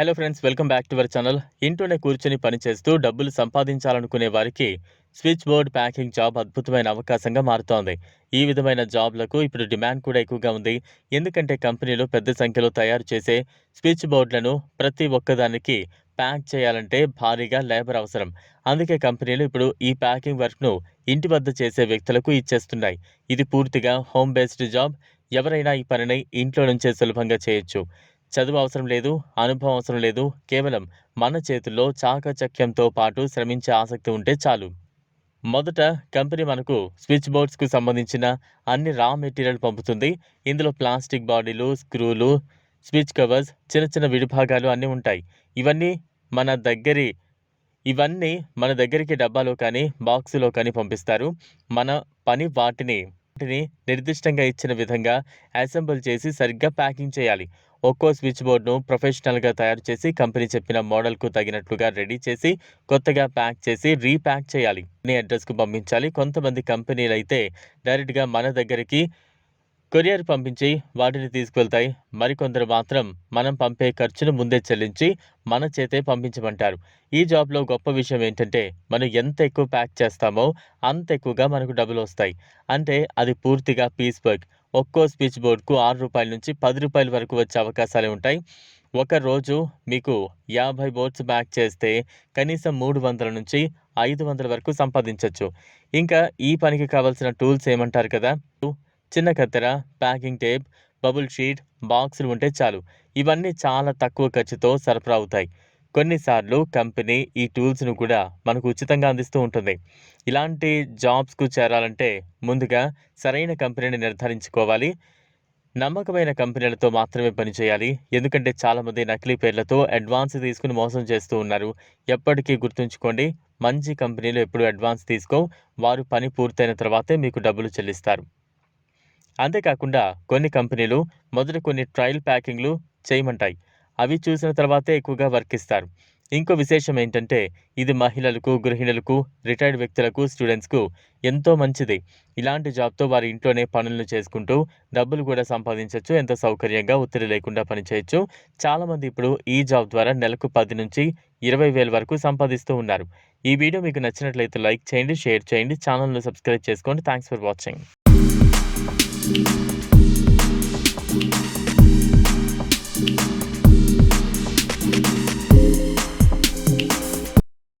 Hello friends welcome back to our channel ఇంట్లోనే కూర్చొని పనిచేస్తూ డబ్బులు సంపాదించాలనుకునే వారికి స్విచ్ బోర్డ్ ప్యాకింగ్ జాబ్ అద్భుతమైన అవకాశంగా మారుతోంది. ఈ విధమైన జాబ్లకు ఇప్పుడు డిమాండ్ కూడా ఎక్కువగా ఉంది. ఎందుకంటే కంపెనీలు పెద్ద సంఖ్యలో తయారు చేసే స్విచ్ బోర్డులను ప్రతి ఒక్కదానికి ప్యాక్ చేయాలంటే భారీగా లేబర్ అవసరం. అందుకే కంపెనీలు ఇప్పుడు ఈ ప్యాకింగ్ వర్క్ను ఇంటి వద్ద చేసే వ్యక్తులకు ఇచ్చేస్తున్నాయి. ఇది పూర్తిగా హోమ్ బేస్డ్ జాబ్. ఎవరైనా ఈ పనిని ఇంట్లో నుంచే సులభంగా చేయొచ్చు. చదువు అవసరం లేదు అనుభవం అవసరం లేదు కేవలం మన చేతుల్లో చాకచక్యంతో పాటు శ్రమించే ఆసక్తి ఉంటే చాలు. మొదట కంపెనీ మనకు స్విచ్ బోర్డ్స్కు సంబంధించిన అన్ని రా మెటీరియల్ పంపుతుంది. ఇందులో ప్లాస్టిక్ బాడీలు స్క్రూలు స్విచ్ కవర్స్ చిన్న చిన్న విడిభాగాలు అన్నీ ఉంటాయి. ఇవన్నీ మన దగ్గరి ఇవన్నీ మన దగ్గరికి డబ్బాలో కానీ బాక్సులో కానీ పంపిస్తారు. మన పని వాటిని వాటిని నిర్దిష్టంగా ఇచ్చిన విధంగా అసెంబుల్ చేసి సరిగ్గా ప్యాకింగ్ చేయాలి. ఒక్కో స్విచ్ బోర్డును ప్రొఫెషనల్గా తయారు చేసి కంపెనీ చెప్పిన మోడల్కు తగినట్లుగా రెడీ చేసి కొత్తగా ప్యాక్ చేసి రీప్యాక్ చేయాలి. అడ్రస్కు పంపించాలి. కొంతమంది కంపెనీలు అయితే డైరెక్ట్గా మన దగ్గరికి కొరియర్ పంపించి వాటిని తీసుకువెళ్తాయి మరికొందరు మాత్రం మనం పంపే ఖర్చును ముందే చెల్లించి మన చేతే పంపించమంటారు. ఈ జాబ్లో గొప్ప విషయం ఏంటంటే మనం ఎంత ఎక్కువ ప్యాక్ చేస్తామో అంత ఎక్కువగా మనకు డబ్బులు వస్తాయి. అంటే అది పూర్తిగా పీస్ వర్క్. ఒక్కో స్విచ్ బోర్డ్కు ఆరు రూపాయల నుంచి పది రూపాయల వరకు వచ్చే అవకాశాలు ఉంటాయి. ఒక రోజు మీకు యాభై బోర్డ్స్ బ్యాక్ చేస్తే కనీసం మూడు వందల నుంచి ఐదు వందల వరకు సంపాదించవచ్చు ఇంకా ఈ పనికి కావాల్సిన టూల్స్ ఏమంటారు కదా? చిన్న కత్తెర ప్యాకింగ్ టేప్ బబుల్ షీట్ బాక్సులు ఉంటే చాలు. ఇవన్నీ చాలా తక్కువ ఖర్చుతో సరఫరా అవుతాయి. కొన్నిసార్లు కంపెనీ ఈ టూల్స్ను కూడా మనకు ఉచితంగా అందిస్తూ ఉంటుంది. ఇలాంటి జాబ్స్కు చేరాలంటే ముందుగా సరైన కంపెనీని నిర్ధారించుకోవాలి. నమ్మకమైన కంపెనీలతో మాత్రమే పనిచేయాలి ఎందుకంటే చాలామంది నకిలీ పేర్లతో అడ్వాన్స్ తీసుకుని మోసం చేస్తూ ఉన్నారు. ఎప్పటికీ గుర్తుంచుకోండి మంచి కంపెనీలు ఎప్పుడు అడ్వాన్స్ తీసుకో వారు పని పూర్తయిన తర్వాతే మీకు డబ్బులు చెల్లిస్తారు. అంతేకాకుండా కొన్ని కంపెనీలు మొదట కొన్ని ట్రయల్ ప్యాకింగ్లు చేయమంటాయి. అవి చూసిన తర్వాతే ఎక్కువగా వర్క్ ఇస్తారు ఇంకో విశేషం ఏంటంటే ఇది మహిళలకు గృహిణులకు రిటైర్డ్ వ్యక్తులకు స్టూడెంట్స్కు ఎంతో మంచిది. ఇలాంటి జాబ్తో వారి ఇంట్లోనే పనులను చేసుకుంటూ డబ్బులు కూడా సంపాదించవచ్చు ఎంతో సౌకర్యంగా ఒత్తిడి లేకుండా పనిచేయచ్చు. చాలామంది ఇప్పుడు ఈ జాబ్ ద్వారా నెలకు పది నుంచి ఇరవై వేల వరకు సంపాదిస్తూ ఉన్నారు. ఈ వీడియో మీకు నచ్చినట్లయితే లైక్ చేయండి షేర్ చేయండి ఛానల్ను సబ్స్క్రైబ్ చేసుకోండి. Thanks for watching. Peace.